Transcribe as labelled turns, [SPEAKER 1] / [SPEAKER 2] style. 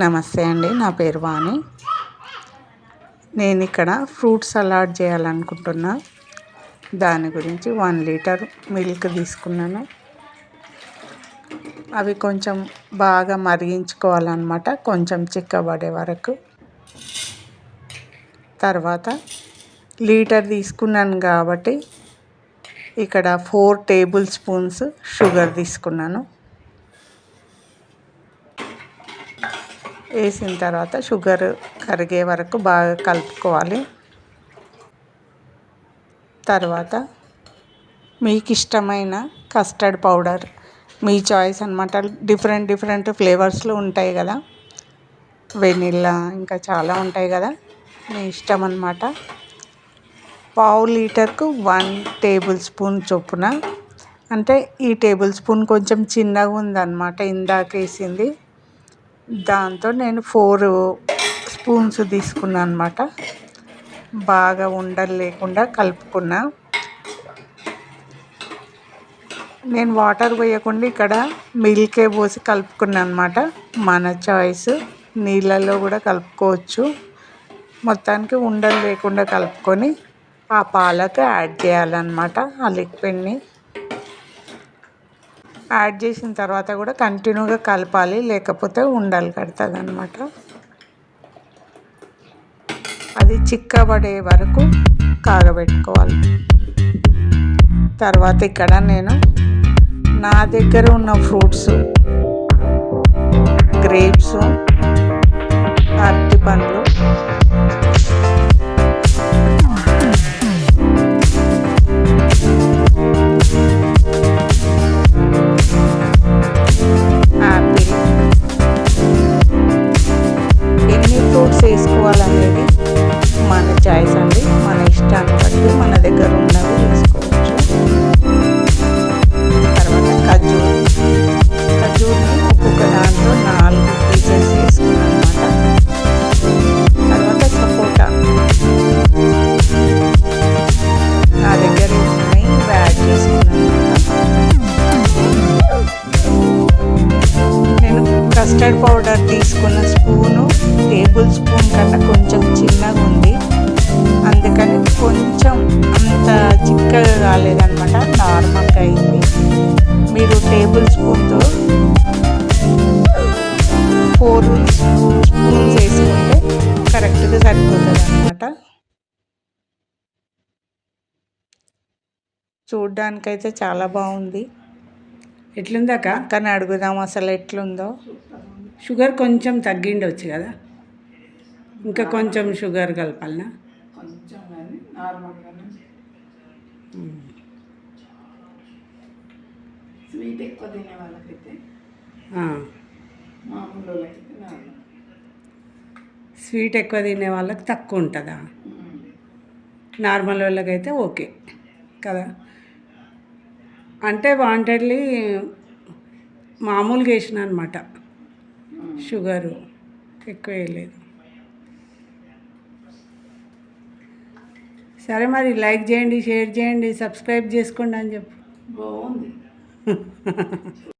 [SPEAKER 1] నమస్తే అండి నా పేరు వాణి. నేను ఇక్కడ ఫ్రూట్ సలాడ్ చేయాలనుకుంటున్నా. దాని గురించి వన్ లీటర్ మిల్క్ తీసుకున్నాను. అవి కొంచెం బాగా మరిగించుకోవాలన్నమాట కొంచెం చిక్కబడే వరకు. తర్వాత లీటర్ తీసుకున్నాను కాబట్టి ఇక్కడ ఫోర్ టేబుల్ స్పూన్స్ షుగర్ తీసుకున్నాను. వేసిన తర్వాత షుగర్ కరిగే వరకు బాగా కలుపుకోవాలి. తర్వాత మీకు ఇష్టమైన కస్టర్డ్ పౌడర్ మీ చాయిస్ అనమాట డిఫరెంట్ డిఫరెంట్ ఫ్లేవర్స్లో ఉంటాయి కదా. వెనిల్లా ఇంకా చాలా ఉంటాయి కదా. మీ ఇష్టం అనమాట పావు లీటర్కు వన్ టేబుల్ స్పూన్ చొప్పున అంటే ఈ టేబుల్ స్పూన్ కొంచెం చిన్నగా ఉందన్నమాట ఇందాక వేసింది. దాంతో నేను ఫోర్ స్పూన్స్ తీసుకున్నాను అనమాట బాగా ఉండలు లేకుండా కలుపుకున్నా. నేను వాటర్ పోయకుండా ఇక్కడ మిల్కే పోసి కలుపుకున్నాను అనమాట మన చాయిస్ నీళ్ళల్లో కూడా కలుపుకోవచ్చు. మొత్తానికి ఉండలు లేకుండా కలుపుకొని ఆ పాలకు యాడ్ చేయాలన్నమాట ఆ లిక్విడ్ని. యాడ్ చేసిన తర్వాత కూడా కంటిన్యూగా కలపాలి లేకపోతే ఉండలు కడుతుంది అనమాట అది చిక్కబడే వరకు కాగబెట్టుకోవాలి. తర్వాత ఇక్కడ నేను నా దగ్గర ఉన్న ఫ్రూట్స్ గ్రేప్స్ అరటి పండ్లు తీసుకున్న స్పూను టేబుల్ స్పూన్ కన్నా కొంచెం చిన్నగా ఉంది. అందుకని కొంచెం అంత చిక్కగా కాలేదనమాట నార్మల్గా అయింది. మీరు టేబుల్ స్పూన్తో ఫోర్ స్పూన్స్ వేసుకుంటే కరెక్ట్గా సరిపోతుంది అనమాట చూడ్డానికైతే చాలా బాగుంది.
[SPEAKER 2] ఎట్లుందాక
[SPEAKER 1] కానీ అడుగుదాం అసలు ఎట్లుందో.
[SPEAKER 2] షుగర్ కొంచెం తగ్గిండొచ్చు కదా. ఇంకా కొంచెం షుగర్ కలపాలనా?
[SPEAKER 3] కొంచెం కానీ నార్మల్గానే స్వీట్ ఎక్కువ తినే వాళ్ళకైతే
[SPEAKER 2] ఆ.
[SPEAKER 3] మామూలు వాళ్ళకైతే నార్మల్.
[SPEAKER 2] స్వీట్ ఎక్కువ తినే వాళ్ళకి తక్కువ ఉంటుందా? నార్మల్ వాళ్ళకైతే ఓకే కదా. అంటే వాంటెడ్లీ మామూలుగా వేసిన అనమాట షుగరు ఎక్కువ వేయలేదు సరే మరి లైక్ చేయండి షేర్ చేయండి సబ్స్క్రైబ్ చేసుకోండి అని చెప్పు.
[SPEAKER 3] బాగుంది.